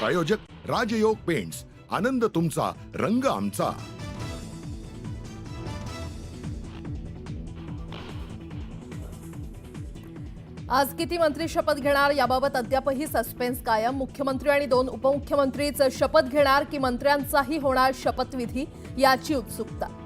प्रायोजक राजयोग पेंट्स. आनंद तुमचा रंग आमचा. आज किती मंत्री शपथ घेणार? याबाबत अद्यापही सस्पेन्स कायम. मुख्यमंत्री आणि दोन उपमुख्यमंत्रीच शपथ घेणार की मंत्र्यांचाही होणार शपथविधी याची उत्सुकता.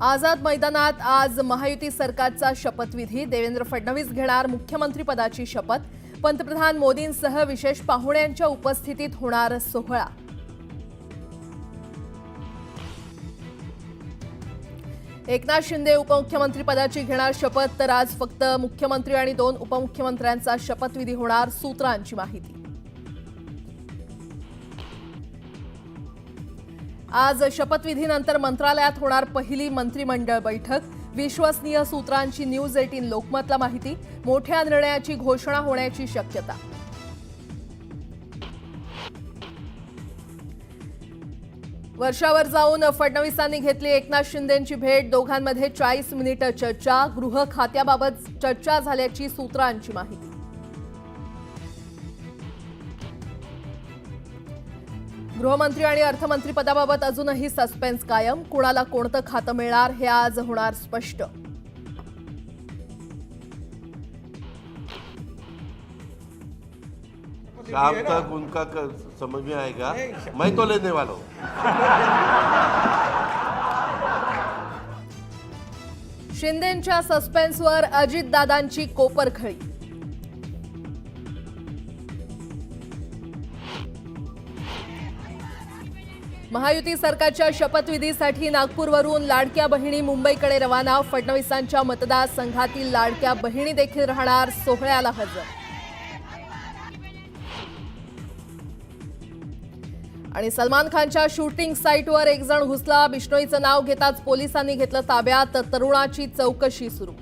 आझाद मैदानात आज महायुती सरकारचा शपथविधी. देवेंद्र फडणवीस घेणार मुख्यमंत्रीपदाची शपथ. पंतप्रधान मोदींसह विशेष पाहुण्यांच्या उपस्थितीत होणार सोहळा. एकनाथ शिंदे उपमुख्यमंत्रीपदाची घेणार शपथ तर आज फक्त मुख्यमंत्री आणि दोन उपमुख्यमंत्र्यांचा शपथविधी होणार सूत्रांची माहिती. आज शपथविधीनंतर मंत्रालयात होणार पहिली मंत्रिमंडळ बैठक. विश्वसनीय सूत्रांची न्यूज एटीन लोकमतला माहिती. मोठ्या निर्णयाची घोषणा होण्याची शक्यता. वर्षावर जाऊन फडणवीसांनी घेतली एकनाथ शिंदेची भेट. दोघांमध्ये चाळीस मिनिटं चर्चा. गृह खात्याबाबत चर्चा झाल्याची सूत्रांची माहिती. गृहमंत्री आणि अर्थमंत्री पदाबाबत अजूनही सस्पेन्स कायम. कुणाला कोणतं खातं मिळणार हे आज होणार स्पष्ट. शाम तक उनका क- समझ में आएगा. मैं तो लेने वाला हूँ. शिंदेंच्या सस्पेन्सवर अजितदादांची कोपरखळी महायुती सरकारच्या शपथविधीसाठी नागपूरवरून लाडक्या बहिणी मुंबईकडे रवाना. फडणवीसांच्या मतदारसंघातील लाडक्या बहिणी देखील राहणार सोहळ्याला हजर. आणि सलमान खानच्या शूटिंग साईटवर एक जण घुसला. बिष्णोईचं नाव घेताच पोलिसांनी घेतलं ताब्यात. तरुणाची चौकशी सुरू.